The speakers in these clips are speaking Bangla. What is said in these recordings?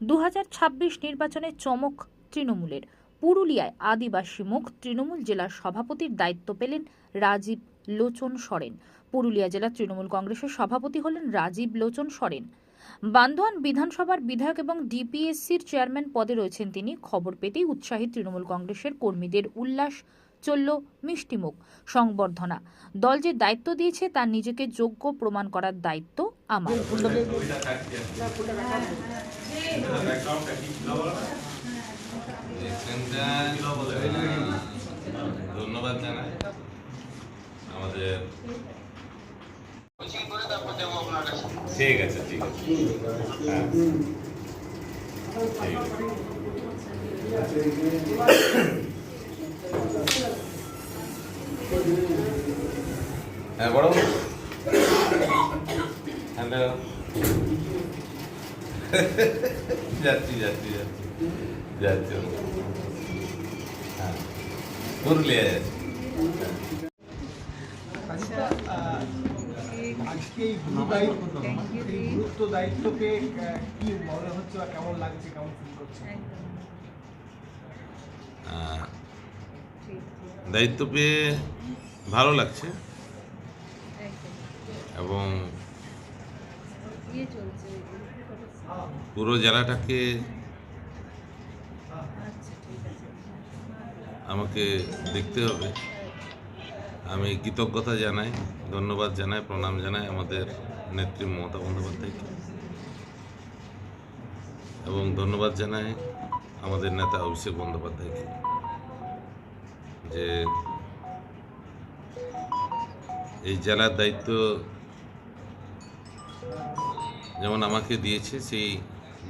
দু হাজার ছাব্বিশ নির্বাচনে চমক তৃণমূলের। পুরুলিয়ায় আদিবাসী মুখ তৃণমূল জেলার সভাপতির দায়িত্ব পেলেন রাজীব লোচন সরেন। পুরুলিয়া জেলা তৃণমূল কংগ্রেসের সভাপতি হলেন রাজীব লোচন সরেন। বান্দোয়ান বিধানসভার বিধায়ক এবং ডিপিএসসির চেয়ারম্যান পদে রয়েছেন তিনি। খবর পেতেই উৎসাহী তৃণমূল কংগ্রেসের কর্মীদের উল্লাস চলল মিষ্টিমুখ, সংবর্ধনা। দল যে দায়িত্ব দিয়েছে, তার নিজেকে যোগ্য প্রমাণ করার দায়িত্ব আমার। ধন্যবাদ জানাই। আমাদের ঠিক আছে ঠিক আছে। হ্যাঁ। হ্যাঁ বড় হ্যালো যাচ্ছি যাচ্ছি যাচ্ছি যাচ্ছি হ্যাঁ পুরুলিয়া যাচ্ছি আজকে এই গুরু দায়িত্ব এই গুরুত্ব দায়িত্বকে কি মনে হচ্ছে বা কেমন লাগছে কেমন ফিল করছে? দায়িত্ব পেয়ে ভালো লাগছে। এবং পুরো জেলাটাকে আমাকে দেখতে হবে। আমি কৃতজ্ঞতা জানাই ধন্যবাদ জানাই প্রণাম জানাই আমাদের নেত্রী মমতা বন্দ্যোপাধ্যায়কে। এবং ধন্যবাদ জানাই আমাদের নেতা অভিষেক বন্দ্যোপাধ্যায়কে যে এই জেলার দায়িত্ব যেমন আমাকে দিয়েছে সেই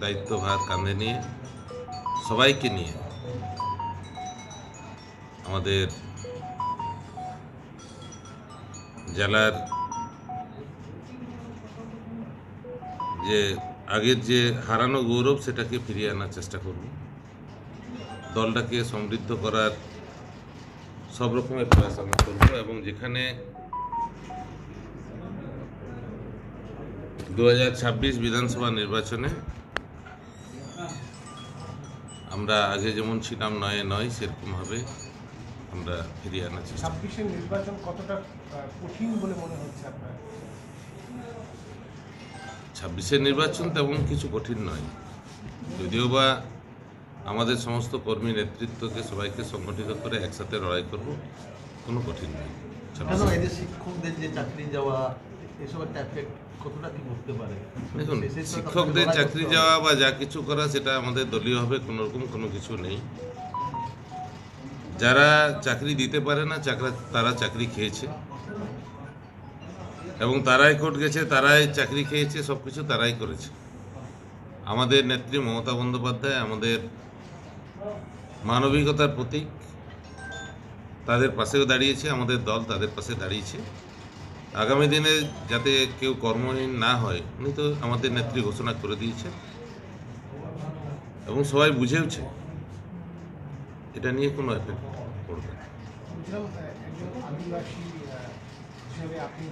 দায়িত্বভার কাঁধে নিয়ে, সবাইকে নিয়ে আমাদের জেলার যে আগের যে হারানো গৌরব সেটাকে ফিরিয়ে আনার চেষ্টা করব। দলটাকে সমৃদ্ধ করার সব রকমের প্রয়াস আমরা করব এবং যেখানে দু হাজার ছাব্বিশ বিধানসভা নির্বাচনে আমরা আগে যেমন ছিলাম নয় নয় সেরকমভাবে আমরা ফিরিয়ে আনার চেষ্টা ছাব্বিশের নির্বাচন কতটা কঠিন বলে মনে হচ্ছে আপনার? ছাব্বিশের নির্বাচন তেমন কিছু কঠিন নয়। যদিও বা আমাদের সমস্ত কর্মী নেতৃত্বকে সবাইকে সংগঠিত করে একসাথে লড়াই করব কোনো কঠিন নয়। কেন 26 এই যে শিক্ষকদের যে চাকরি যাওয়া দেখুন শিক্ষকদের চাকরি যাওয়া বা যা কিছু করা সেটা আমাদের দলীয়ভাবে কোনো রকম কোনো কিছু নেই। যারা চাকরি দিতে পারে না চাকরা তারা চাকরি খেয়েছে। এবং তারাই কোর্ট গেছে তারাই চাকরি খেয়েছে সব কিছু তারাই করেছে। আমাদের নেত্রী মমতা বন্দ্যোপাধ্যায় আমাদের মানবিকতার প্রতীক তাদের পাশেও দাঁড়িয়েছে আমাদের দল তাদের পাশে দাঁড়িয়েছে। আগামী দিনে যাতে কেউ কর্মহীন না হয়, উনি তো আমাদের নেত্রী ঘোষণা করে দিয়েছেন। এবং সবাই বুঝেওছে। এটা নিয়ে কোনো এফেক্ট পড়বে আপনি